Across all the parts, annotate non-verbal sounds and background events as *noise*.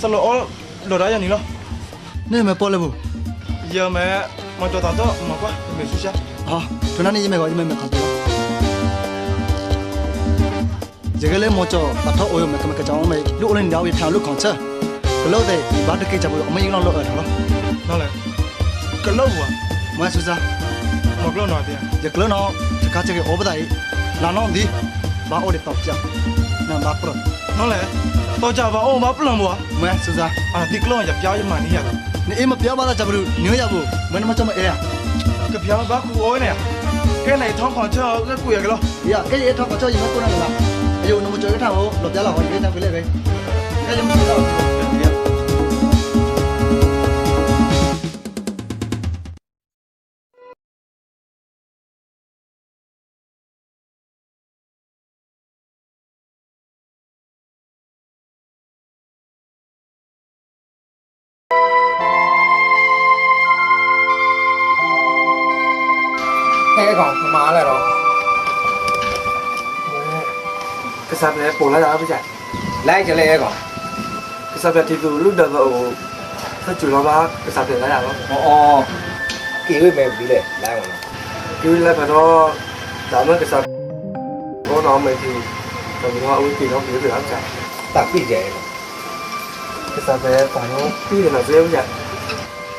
စလောအောလော်ရာရနီလောနေမပေါ်လေဘူးယမဲမတော်တော်မကွာမေဆူရှာဟာတွနာနေရမယ်ကွာရမယ်မကတော့ရကလေးမချောအထောက်အယုံမကမကကြောင်းမေလူအရင်ရောက်ရထားလူခေါင်ချကလို့တဲ့ဒီဘာတကိကြဘူးအမင်းလောက်လောက်ထားလားနော်လေကလို့ဝမဆူစားမကလို့နော်တဲ့ရကလို့နော်တကားချက်ဩပဒိုင်လာနော်ဒီဘာအော်တဲ့တော့ပြနံပါတ်ပရနော်လေ တော့ကြပါအောင်မပလန်ဘွာမဲစစားအာဒီကလောင်ရပြောင်းရမှနေရတာနေအေးမပြောင်းပါလားကြပါလို့ညွှန်ရဖို့မင်းမချမအေးရကပြောင်းပါကူအိုးနေကဲနေထောင်းခွန်ချောကကူရကလောရကဲရထောင်းခွန်ချောရမကူနာလားအယုံနမချောရထားဟောလောပြလာဟောရေးတာပြလဲပဲကဲရမချော kisame pola da pija lai ke le ko kisame ti tu lu da ko sa chu lo ba kisame lai da lo o o ki wi me bi le lai ko ki wi lai ba do da ma kisame ko nó me ti ko no u ti no bi le da cha ta pi je kisame ta no pi le na je pija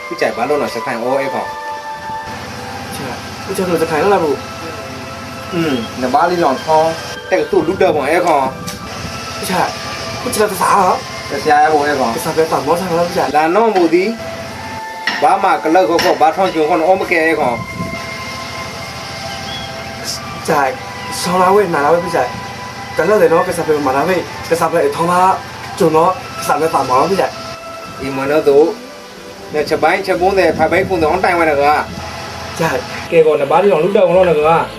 pija ba lo na sa kan o e ko chưa chưa người ta thấy là đủ ừ là ba ly lòn thong ကြဘာလို့လဲစခိုင်းအော်အဲ့ကောင် chứ cái cho người ta thấy nó là bù อืมနဘာလီလောင်ထောင်းတဲ့သူ့လူတော့ကောင်အဲ့ကောင် cái chả cái chả là sao hả တဆရာရဲ့ဘောအဲ့ကောင် cái sao về tạm món sang lắm chả လာနောမူသည်ဘာမှကလောက်ခေါဘာထောင်းကျုံခေါအော်မကဲအဲ့ကောင် chả sao nào vậy nào vậy chả cái là để nó cái sao về mà nó vậy cái sao về thong nó cho nó cái sao về tạm món chả ဒီမနောတို့ညချက်ပိုင်းချက်ပုံးတဲ့ဖိုင်ပိုင်းပုံတော့တိုင်ဝင်တကား chả ကဲကောနဘာလီလောင်လူတော့ကောင်လို့နကား 啊，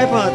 ကြကွေ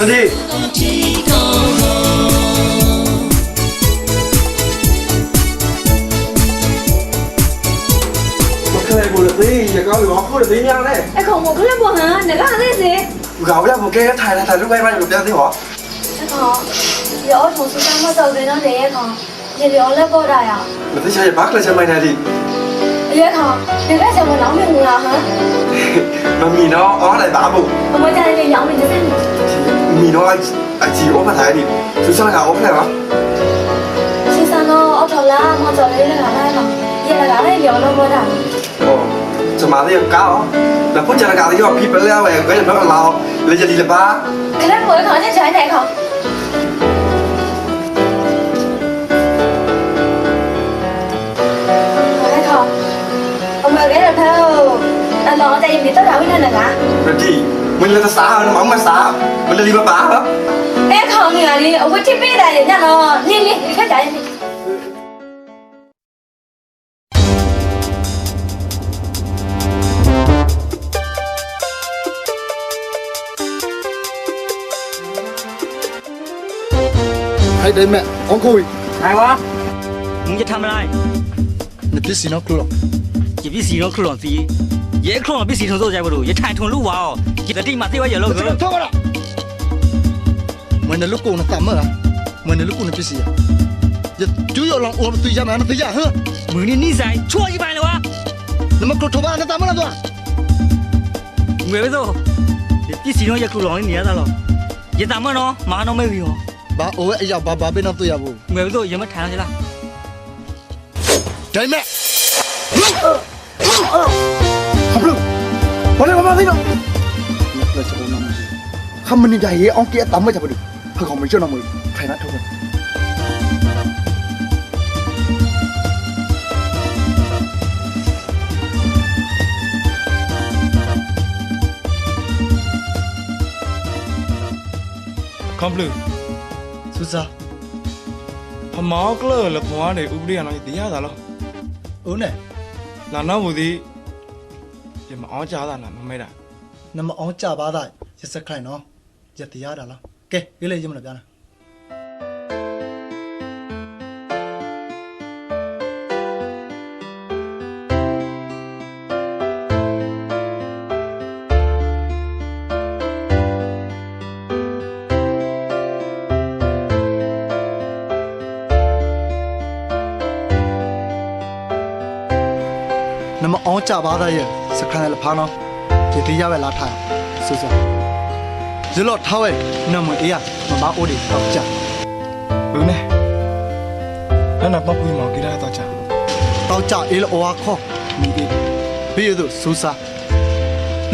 Ready? Makale buồn được đi, giờ coi ngọt buồn được đi nhau đấy. Em không một cái lớp buồn hả? Nhà có hàng cái gì? Gạo ra một cái cái thải là thải lúc em ăn được đâu thế hả? Em không. Giờ ôi phụ sư sang bắt đầu đến nó để em không. Giờ thì ôi lớp vô đài à? Mà thế sao giờ bác lên cho mày này đi? Giờ em không. Giờ bác giờ mà nóng mình là hả? *laughs* mà mì nó ó lại bả bụng. Mà mới ra đây thì mình cho xem. みのあいあいちおまたいにすさがおまたいわすさのおとらもとれるがないのいやがないよのもだおちまでよかおなこちゃらがよぴぺらわやがよのらおれじゃりればかれもかねちゃいないか Ông bà ghé là thơ Là lò tay mình tất cả với nên là ngã Rồi chị ဝင်လာစားမောင်မစားမလီပါပါအဲ့ခေါင်းကြီးကလေအဝတ်ထိပ်ပေးတယ်ညတော့နင်းနင်းခက်ကြရင်အဲ့ဒါမဲ့အန်ကိုကြီးဟဲ့ဝါมึงจะทำอะไรနပစ်စီနော်ကလော อย่าพี่สีน้องขลุ่นสีเย่ขลุ่นพี่สีทนโซ่ใจบ่รู้อย่าถ่ายทนลูกวาอ๋อ Jadi mati aja lo. Tahu lah. Mana lu kau nak tamer? Mana lu kau nak pisi ya? Ya, tu yo lang uang tu jam mana tu ya? Hah? Mana ni saya? Cua ibu mana wah? Nama kau coba nak tamer lah tu. Gue betul. Pisi no ya kau lang ni ada lo. Ya tamer no, mana no mewi ho. Ba, oh ya, ba ba benar tu ya bu. Gue betul, ya macam mana je lah. Jadi mak. 好不，我这个妈的！ 그 저거 나무 한문이 자이 엉키에 thay nát thôi. không 저놈을 타이나 토고 컴플루 수사 hamo klo le kwa để ubri đi na nói ya da lo u ne la na mu di ye ma o ja là na ma me da နမအောင်ကြပါသားရစခိုင်နော်ရတရားတာလားကဲရေးလေရေးမလားဗျာလားနမအောင်ကြပါသားရစခိုင်လည်းဖာနော် ဒီတိရပဲလာထားဆွဆွဇလောထားဝဲနမအေးရမမအိုးတွေတော့ကြဘယ်နဲ့နာနာပပူမောင်ကြရတော့ကြတော့ကြအေးလောအခေါ်မိဒီပြီးရသူဆူစာ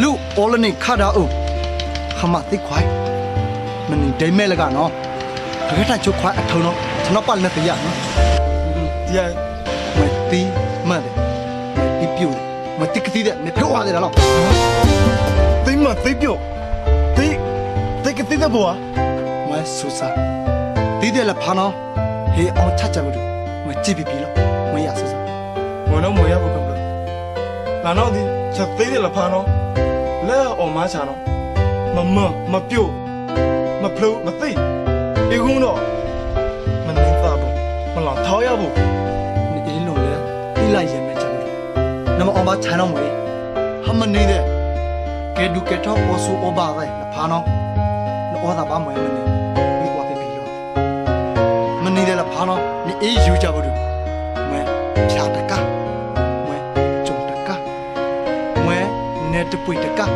လူအော်လနေခါတာအုပ်ခမတိခွိုင်းမနေဒိမဲလကနော်တကယ်တချို့ခွိုင်းအထုံတော့ကျွန်တော်ပတ်လက်ပြရနော်ဒီရမတီမတ်ဒီပြူတယ် မတိကတိတဲ့မပြောရတယ်လားသိမသိပြုတ်သိသိကတိတဲ့ဘောမဆူစာတီးတယ်လားဖာနော်ဟေးအောင်ချချဘူးမကြည့်ပြီပြီလားမရဆူစာမနောမရဘူးကမလို့လာတော့ဒီချက်သိတယ်လဖာနော်လဲအော်မချာနော်မမမပြုတ်မဖလို့မသိဒီကုန်းတော့မနေသားဘူးမလော 那么我把菜弄没，他们那的，给路给他我说我爸的，那怕弄，那我咋把没没呢？你我被逼了，没那的那怕弄，你一有家不住，没，啥的干，没，种的干，没，那的不的干，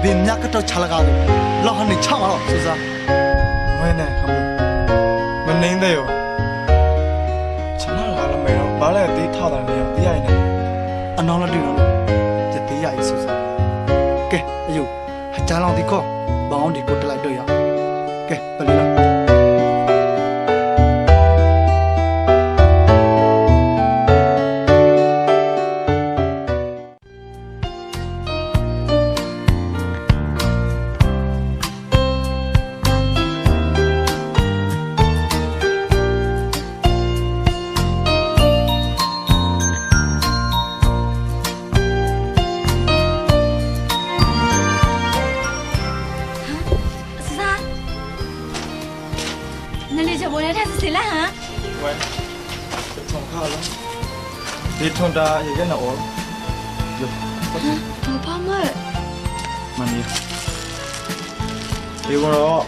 别人家给他吃了干的，老汉你抢了是不是？没呢，他们，没那的哟，吃那干了没有？把那地套到你了。 နောင်းလာတူရောတသေးရည်ဆိုစားကဲအယုအချာလောင်ဒီကောဘောင်းဒီကိုတလိုက်တော့ရအောင် ဒီကတော့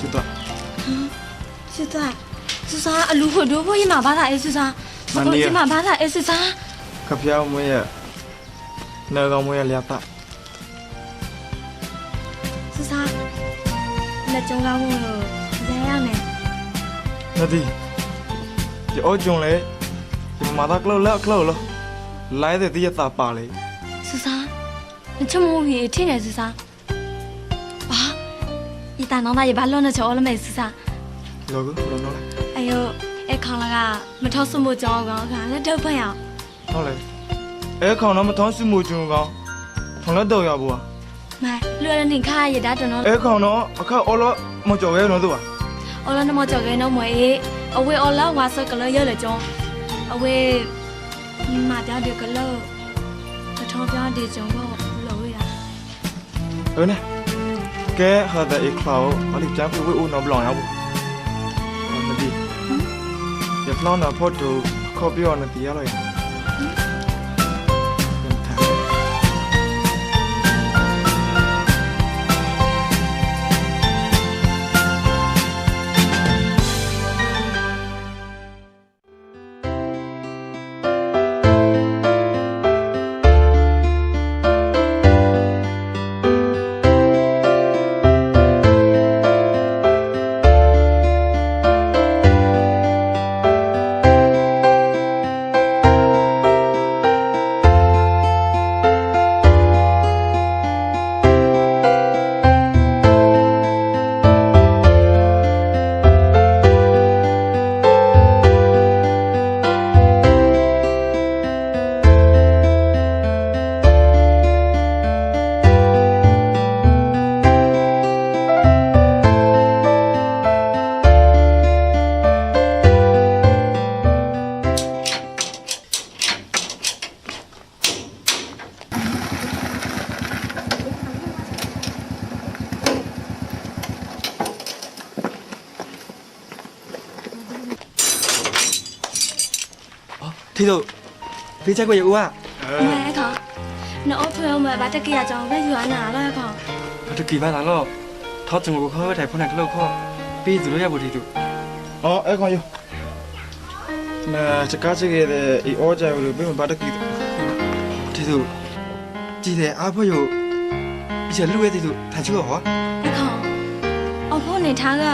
ကျွတ်တော့ဆူစာဆူစာအလူဖို့ဒိုးဖို့ရမှာဘာသာအဲဆူစာမဟုတ်ဒီမှာဘာသာအဲဆူစာခဖျောင်းမွေးရနေကောင်မွေးရလျက်တာဆူစာလက်ကြုံကောင်းလို့ဇဲရမယ်နဒီဒီအိုဂျုံလေဒီမာတာကလောလကလောလ လိုင်းတဲ့တရက်သားပါလေဆူစာမချမို့ဟိထင်းနေဆူစာဘာဤတန်တော့ရဘာလုံးနဲ့ချော်လမဲဆူစာလောကလောနော်အယိုအဲ့ခေါင်လာကမထောက်စမှုကြောင်းကောင်ကလည်းတော့ဖက်ရအောင်ဟုတ်လေအဲ့ခေါင်တော့မထောက်စမှုကြောင်းကောင်ဖုန်လက်တော့ရဘူးဟာမလွယ်လည်းနေခါရတာတော်တော့အဲ့ခေါင်တော့အခက်အော်လောမကြော်ရဲနော်သူဟာအော်လောနမကြော်ရဲနော်မွေအဝေအော်လောဝါဆက်ကလေးရလေကြောင်းအဝေ ညီမပြတဲ့ကလို့တထောပြတဲ့ကြုံတော့လို့ရเออนะแกหาแต่อีกคราวอะไรจ้าคุยว่าอู้น้องหลอนเอาบุมาดีเดี๋ยวพลอนนะพ่อดูข้อพิจารณาตีอะไรอ่ะ ပေးချက်ကိုရဦးကမဲခေါနော်အဖေအမေဘာတကယ်ကြောင်ပဲယူရနာလားခေါတကီဘာလာတော့ထောချင်ကိုခေါ်ဝဲထိုင်ဖုန်းနဲ့ကလောက်ခေါ်ပေးသူလို့ရဘူးဒီသူอ๋อเอ้ยขออยู่นะจะก้าจิเกเดอีออจาอยู่เปิ้นบาตะกี้ဒီသူကြည်တယ်အဖေကိုဒီချက်လူရဲ့ဒီသူထိုင်ချိုးဟောအခေါအဖေနဲ့ထားက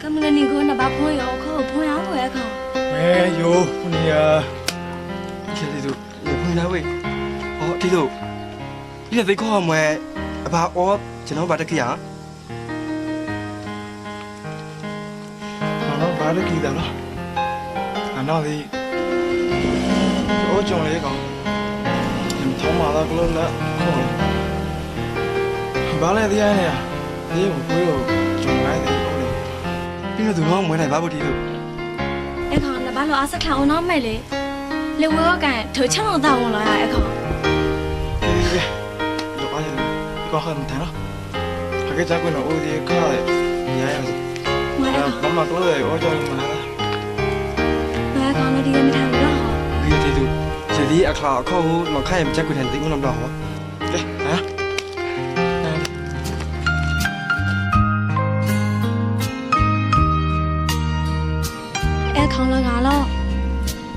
ကမ္မလနီကိုနဘာဖိုးရောခေါဖိုးရောဝဲခေါแม่โยคุณเนี่ย 都ဝေးဟောဒီလိုဒီလေခေါ်မွဲအဘာအောကျွန်တော်ဗာတခိယာနော်ဘာလို့ကြည်တယ်လားအနော်ဒီတော့ကြုံလေကောင်ဒီထောင်းမာလာကလို့လက်ဘာလဲဒီအဲ့နေဒီကိုကိုကြုံလိုက်တယ်ဟုတ်လေပြီးတော့သူတော့မွဲနိုင်ဘာဘူးဒီလိုအဲ့ကောင်လည်းဘာလို့အစခံအောင်တော့မဲ့လေ လေဝဲကန်ထချောင်းတော့ဝင်လာရအဲ့ကောင်ဒီဒီတော့အားရတယ်ကောဟန်တယ်နော်ခက်ကြကွနော်ဦးဒီခါရရရမအဲ့ကောင်မမတို့ရဲ့အော်ကြောင့်မလားမအဲ့ကောင်လည်းဒီကမထားဘူးတော့ဒီဒီလိုခြေဒီအခါအခုမခိုင်ချက်ကွတယ်တိဦးတော့ဟောကဲဟ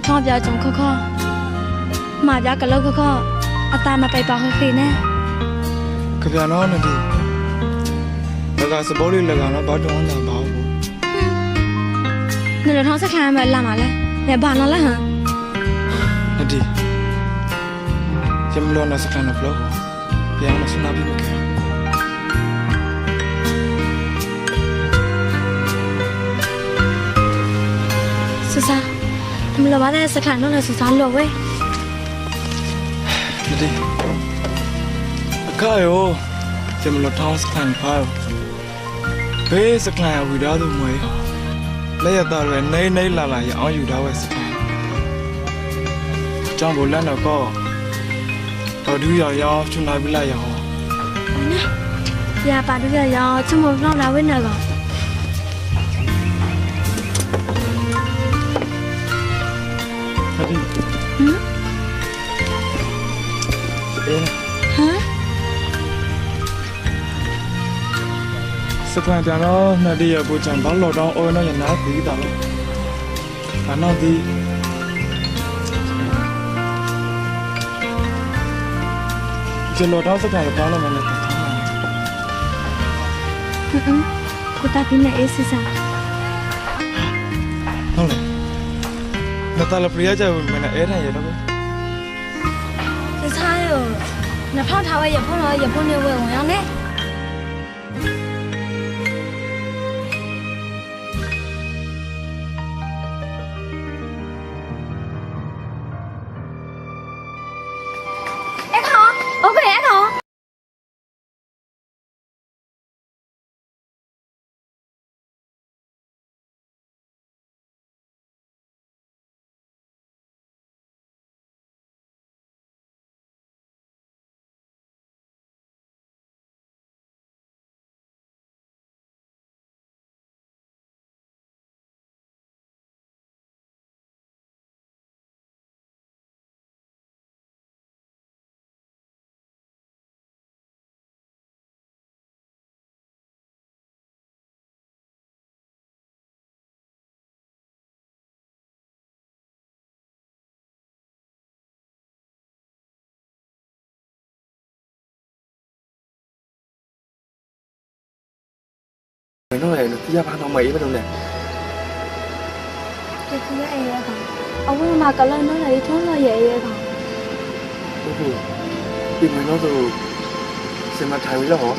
ထောင်းပြကြုံခခမှာပြကလောက်ခခအตาမပိုက်ပါဟုတ်ဖေနဲ့ကဗျာနော်နဒီလကစပေါ်လေးလကနော်ဘာတုံးတာဘာဘူးနေတော့ထောင်းစခံရမယ်လာမလဲနေဘာနော်လဲဟမ်နဒီကျမလို့နစကန်နဖလို့ပြန်မစနာပြီးမကဲဆူဆာ မလို့ပါတဲ့စခံတော့လဲဆူဆာလို့ဝဲနဒီအခါယောကျမလို့ထောင်းစကန်ဖာဘေးစကန်ဝီဒါသူမွေလက်ရတာရဲနေနေလာလာရအောင်ယူထားဝဲစကန်ကြောင်းဘလန်တော့ကောတော်ဒူရောက်ရောက်ချွန်လာပြီလိုက်ရောပြပါတူရရောချမလောက်လာဝဲနေကော င်နဒီဟမ်အေးဟမ်စကန်ပြန်တော့နှစ်တရပူချံဘာလို့တော့အော်နော်ရနာပြီးတာလို့ဘာနော်ဒီကျလို့တော့စကန်ဘာလို့မလဲဟမ်ကိုတာပြနေအေးဆူဆာဟု နတာလပရိယာကြဘူးမနဲ့အဲ့ဒါရတော့ဆူဆာရောနဖောက် မင်းတို့လည်းဒီရဘာတော့မအေးမလို့နဲ့ဒီကနေ့အေးရကောင်အဝိမှာကလန်နော်လေထုံးလို့ရရဲကောင်ဟုတ်ဟုတ်ဒီမင်းတို့စမထိုင်လို့ဟော